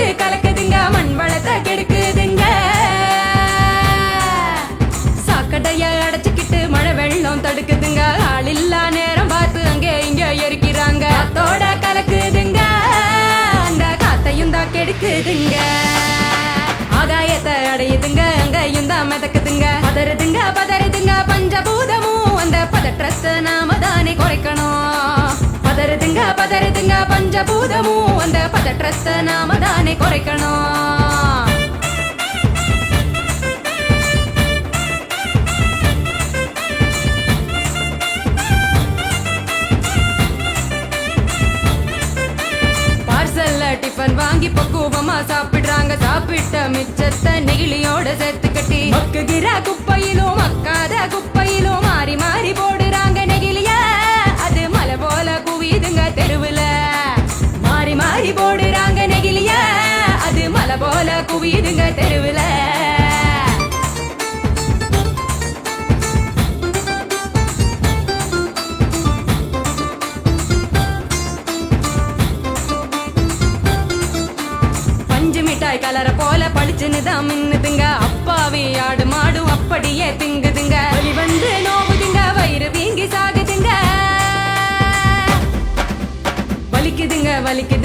போட்டு கலக்குதுங்க மண் வளத்தை கெடுக்குதுங்க. சாக்கடைய அடைச்சுக்கிட்டு மழை வெள்ளம் தடுக்குதுங்க. ஆள் இல்லா நேரம் பார்த்து அங்க இங்க எரிக்கிறாங்க. அத்தோட கலக்குதுங்க. அந்த காத்தையும் தான் கெடுக்குதுங்க. ஆகாயத்தை அடையுதுங்க அங்கையும் தான் மிதக்குதுங்க. பதறுதுங்க பதறுதுங்க பஞ்சபூத பதறுதுங்க பஞ்சபூதமும் அந்த பதற்றத்தை நாம தானே குறைக்கணும் டிஃபன் வாங்கி பக்குவமா சாப்பிடுறாங்க. சாப்பிட்ட மிச்சத்தை நெகிழியோட சேர்த்து கட்டி. மக்குகிற குப்பையிலும் மக்காத குப்பை குவியுதுங்க தெருவில். பஞ்சு மிட்டாய் கலரை போல பளிச்சுன்னு தான் மின்னுதுங்க. அப்பாவி ஆடு மாடு அப்பா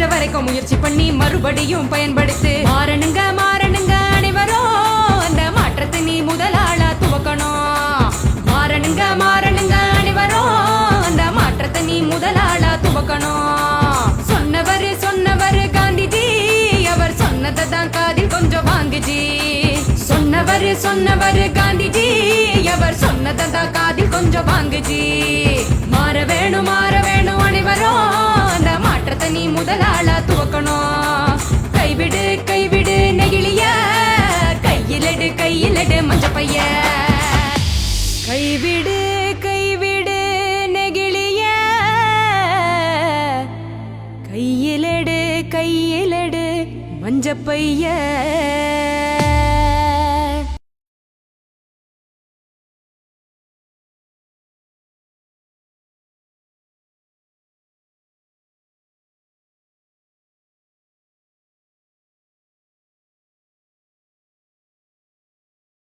முடிஞ்ச வரைக்கும் முயற்சி பண்ணி மறுபடியும் பயன்படுத்து. மாறணுங்க மாறணுங்க அனைவரும் அந்த மாற்றத்தை நீ முதலாளா துவக்கணும். மாறணுங்க மாறணுங்க அனைவரும் அந்த மாற்றத்தை நீ முதலாளா துவக்கணும். சொன்னவர் சொன்னவர் காந்திஜி அவர் சொன்னதை தான் காதில் கொஞ்சம் வாங்குஜி. சொன்னவர் சொன்னவர் காந்திஜி அவர் சொன்னதை தான் காதில் கொஞ்சம் வாங்குஜி. பைய